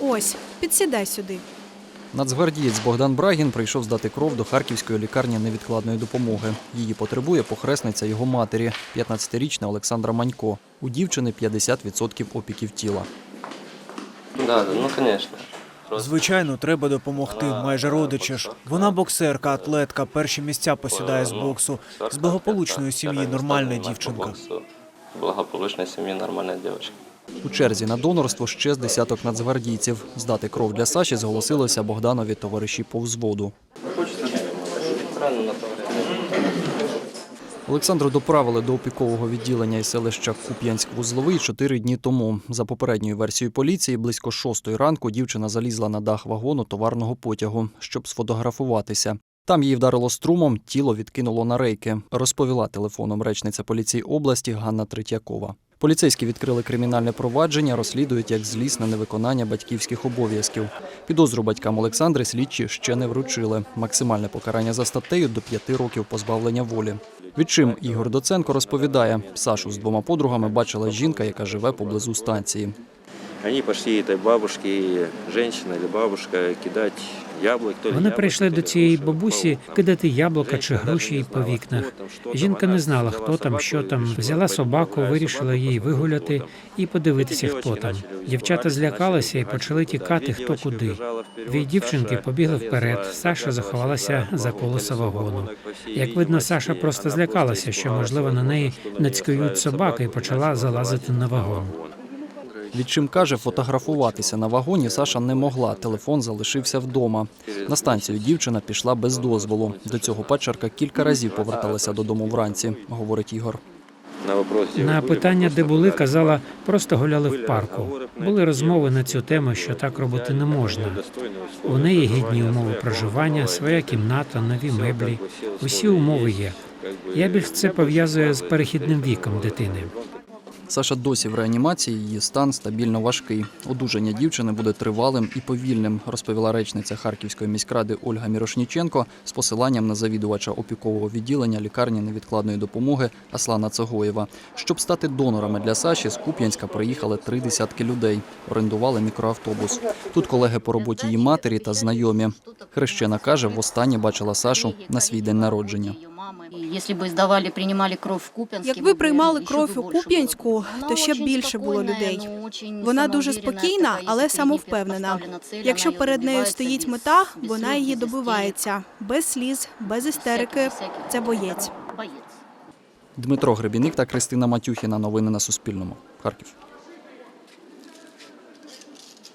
Ось, підсідай сюди. Нацгвардієць Богдан Брагін прийшов здати кров до Харківської лікарні невідкладної допомоги. Її потребує похресниця його матері, 15-річна Олександра Манько. У дівчини 50% опіків тіла. Да, да, ну конечно. Звичайно, треба допомогти. Майже родичі ж. Вона боксерка, атлетка, перші місця посідає з боксу. З благополучної сім'ї нормальна дівчинка. Благополучної сім'ї нормальна дівчинка. У черзі на донорство ще з десяток нацгвардійців. Здати кров для Саші зголосилися Богданові товариші по взводу. Олександру доправили до опікового відділення із селища Куп'янськ-Вузловий чотири дні тому. За попередньою версією поліції, близько шостої ранку дівчина залізла на дах вагону товарного потягу, щоб сфотографуватися. Там її вдарило струмом, тіло відкинуло на рейки, розповіла телефоном речниця поліції області Ганна Третьякова. Поліцейські відкрили кримінальне провадження, розслідують як злісне невиконання батьківських обов'язків. Підозру батькам Олександри слідчі ще не вручили. Максимальне покарання за статтею до п'яти років позбавлення волі. Відчим Ігор Доценко розповідає, Сашу з двома подругами бачила жінка, яка живе поблизу станції. Они пошли этой бабушке, женщина или бабушка, кидать яблок. То Вони прийшли до цієї бабусі кидати яблука чи груші по вікнах. Жінка не знала, хто там, що там. Взяла собаку, вирішила її вигуляти і подивитися, хто там. Дівчата злякалися і почали тікати, хто куди. Дві дівчинки побігли вперед. Саша заховалася за колесо вагону. Як видно, Саша просто злякалася, що можливо на неї нацькують собаки і почала залазити на вагон. Відчим каже, фотографуватися на вагоні Саша не могла. Телефон залишився вдома. На станцію дівчина пішла без дозволу. До цього пачерка кілька разів поверталася додому вранці, говорить Ігор. На, вопрос, де ви На були, питання, просто де були, сказали, казала, просто гуляли Були в парку. розговори на Були цю розмови тему, на цю тему, що так робити не можна. достойні У условия неї гідні проживання, умови своя проживання, комната, своя кімната, нові Всё, меблі. как бы, всі Усі условия умови є. є. Как бы, Я більш це я пов'язую з більш перехідним вкладаю віком в дитини. Саша досі в реанімації, її стан стабільно важкий. Одужання дівчини буде тривалим і повільним, розповіла речниця Харківської міськради Ольга Мірошніченко з посиланням на завідувача опікового відділення лікарні невідкладної допомоги Аслана Цогоєва. Щоб стати донорами для Саші, з Куп'янська приїхали три десятки людей. Орендували мікроавтобус. Тут колеги по роботі її матері та знайомі. Хрещена каже, востаннє бачила Сашу на свій день народження. Якщо б здавали, приймали кров в Куп'янську. Як приймали кров у Куп'янську, то ще б більше було людей. Вона дуже спокійна, але самовпевнена. Якщо перед нею стоїть мета, вона її добивається без сліз, без істерики. Це боєць. Дмитро Гребіник та Кристина Матюхіна. Новини на Суспільному. Харків.